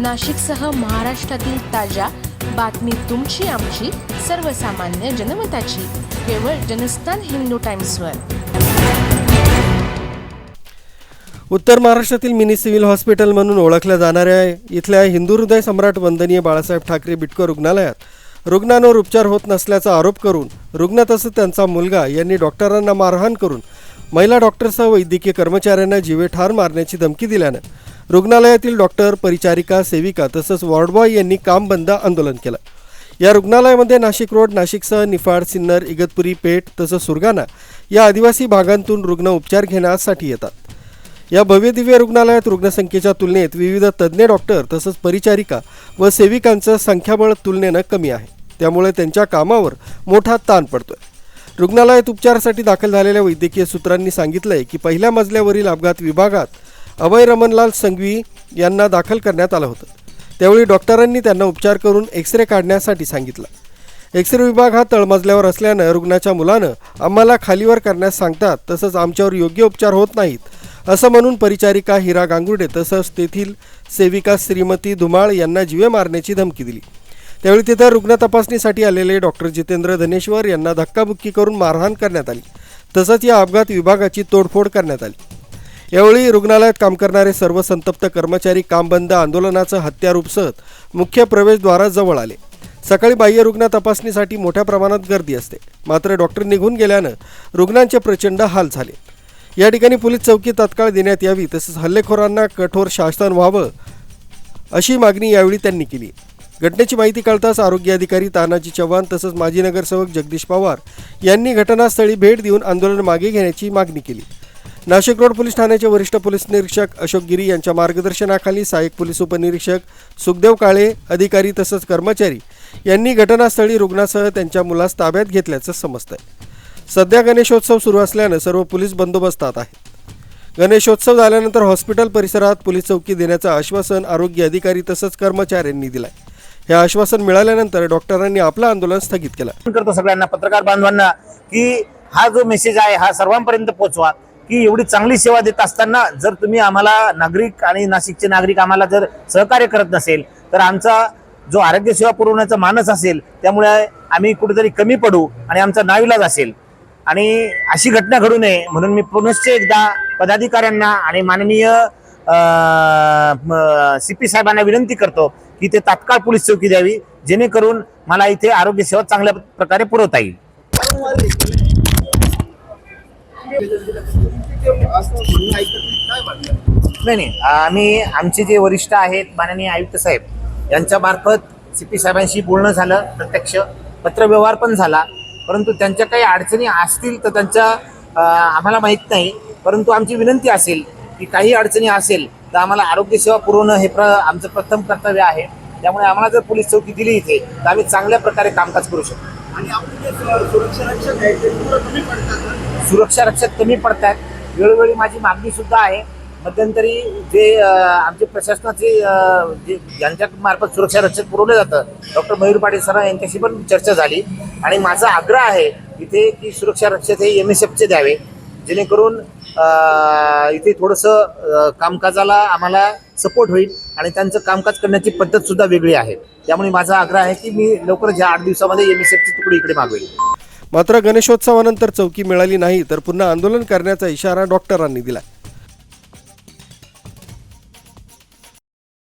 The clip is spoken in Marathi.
नाशिकसह महाराष्ट्रातील ताज्या बातमी तुमची आमची सर्वसामान्य जनमताची. केवळ जनस्थान हिंदू टाइम्सवर. उत्तर महाराष्ट्रातील मिनी सिव्हिल हॉस्पिटल म्हणून ओळखल्या जाणाऱ्या इथल्या हिंदू हृदय सम्राट वंदनीय बाळासाहेब ठाकरे बिटकर रुग्णालयात रुग्णांवर उपचार होत नसल्याचा आरोप करून रुग्ण तसंच त्यांचा मुलगा यांनी डॉक्टरांना मारहाण करून महिला डॉक्टरसह वैद्यकीय कर्मचाऱ्यांना जीवे ठार मारण्याची धमकी दिल्यानं रुग्णालयातील डॉक्टर परिचारिका सेविका तसंच वॉर्डबॉय यांनी काम बंद आंदोलन केलं. या रुग्णालयामध्ये नाशिक रोड नाशिकसह निफाड सिन्नर इगतपुरी पेठ तसंच सुरगाणा या आदिवासी भागांतून रुग्ण उपचार घेण्यासाठी येतात. या भव्यदिव्य रुग्णालयात रुग्णसंख्येच्या तुलनेत विविध तज्ज्ञ डॉक्टर तसंच परिचारिका व सेविकांचं संख्याबळ तुलनेनं कमी आहे. त्यामुळे त्यांच्या कामावर मोठा ताण पडतोय. रुग्णालयात उपचारासाठी दाखल झालेल्या वैद्यकीय सूत्रांनी सांगितलंय की पहिल्या मजल्यावरील अपघात विभागात अभय रमणलाल संघवी यांना दाखल करण्यात आलं होतं. त्यावेळी डॉक्टरांनी त्यांना उपचार करून एक्सरे काढण्यासाठी सांगितलं. एक्सरे विभाग हा तळमजल्यावर असल्यानं रुग्णाच्या मुलानं आम्हाला खालीवर करण्यास सांगतात तसंच आमच्यावर योग्य उपचार होत नाहीत असं म्हणून परिचारिका हिरा गांगुडे तसंच तेथील सेविका श्रीमती धुमाळ यांना जीवे मारण्याची धमकी दिली. त्यावेळी तिथं रुग्ण तपासणीसाठी आलेले डॉक्टर जितेंद्र धनेश्वर यांना धक्काबुक्की करून मारहाण करण्यात आली. तसंच या अपघात विभागाची तोडफोड करण्यात आली. यावेळी रुग्णालयात काम करणारे सर्व संतप्त कर्मचारी काम बंद आंदोलनाचं हत्यार उपसत मुख्य प्रवेशद्वाराजवळ आले. सकाळी बाह्य रुग्ण तपासणीसाठी मोठ्या प्रमाणात गर्दी असते. मात्र डॉक्टर निघून गेल्यानं रुग्णांचे प्रचंड हाल झाले. या ठिकाणी पोलीस चौकी तात्काळ देण्यात यावी तसंच हल्लेखोरांना कठोर शासन व्हावं अशी मागणी यावेळी त्यांनी केली. घटनेची माहिती कळताच आरोग्य अधिकारी तानाजी चव्हाण तसंच माजी नगरसेवक जगदीश पवार यांनी घटनास्थळी भेट देऊन आंदोलन मागे घेण्याची मागणी केली. नाशिक रोड पोलीस ठाण्याचे वरिष्ठ पोलीस निरीक्षक अशोक गिरी यांच्या मार्गदर्शनाखाली सहाय्यक पोलीस उपनिरीक्षक सुखदेव काळे अधिकारी तसंच कर्मचारी यांनी घटनास्थळी रुग्णासह त्यांच्या मुलास ताब्यात घेतल्याचं समजतंय. सध्या गणेशोत्सव सुरू असल्यानं सर्व पोलीस बंदोबस्तात आहेत. गणेशोत्सव झाल्यानंतर हॉस्पिटल परिसरात पोलीस चौकी देण्याचं आश्वासन आरोग्य अधिकारी तसंच कर्मचाऱ्यांनी दिलंय. हे आश्वासन मिळाल्यानंतर डॉक्टरांनी आपलं आंदोलन स्थगित केलं. करतो सगळ्यांना पत्रकार बांधवांना की हा जो मेसेज आहे हा सर्वांपर्यंत पोहोचवा. की एवढी चांगली सेवा देत असताना जर तुम्ही आम्हाला नागरिक आणि नाशिकचे नागरिक आम्हाला जर सहकार्य करत नसेल तर आमचा जो आरोग्य सेवा पुरवण्याचा मानस असेल त्यामुळे आम्ही कुठेतरी कमी पडू आणि आमचा नाविलाज असेल. आणि अशी घटना घडू नये म्हणून मी पुनश्च एकदा पदाधिकाऱ्यांना आणि माननीय सी पी साहेबांना विनंती करतो की ते तात्काळ पोलीस चौकी द्यावी जेणेकरून मला इथे आरोग्य सेवा चांगल्या प्रकारे पुरवता येईल. नाही नाही. आम्ही आमचे जे वरिष्ठ आहेत माननीय आयुक्त साहेब यांच्या मार्फत सी पी साहेबांशी बोलणं झालं प्रत्यक्ष. पत्रव्यवहार पण झाला. परंतु त्यांच्या काही अडचणी असतील तर त्यांच्या आम्हाला माहीत नाही. परंतु आमची विनंती असेल की काही अडचणी असेल तर आम्हाला आरोग्य सेवा पुरवणं हे प्र आमचं प्रथम कर्तव्य आहे. त्यामुळे आम्हाला जर पोलीस चौकी दिली इथे तर आम्ही चांगल्या प्रकारे कामकाज करू शकतो. आणि सुरक्षा रक्षक कमी पडतात. सुरक्षा रक्षक कमी पडतात वेळोवेळी माझी मागणी सुद्धा आहे. मध्यंतरी जे आमचे प्रशासनाचे जे ज्यांच्या मार्फत सुरक्षा रक्षक पुरवलं जातं डॉक्टर मयूर पाटील सर यांच्याशी पण चर्चा झाली. आणि माझा आग्रह आहे इथे की सुरक्षा रक्षक हे एम एस एफचे द्यावे. जेणेकरून इथे थोडंसं कामकाजाला आम्हाला सपोर्ट होईल आणि त्यांचं कामकाज करण्याची पद्धतसुद्धा वेगळी आहे. त्यामुळे माझा आग्रह आहे की मी लवकरच ह्या आठ दिवसामध्ये एम एस एफची तुकडी इकडे मागवेल. मात्र गणेशोत्सवानंतर चौकी मिळाली नाही तर पुन्हा आंदोलन करण्याचा इशारा डॉक्टरांनी दिला.